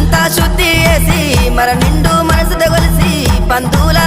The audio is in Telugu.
అంతా శుద్ధి చేసి మర నిండు మనసు తగొలిసి పందులా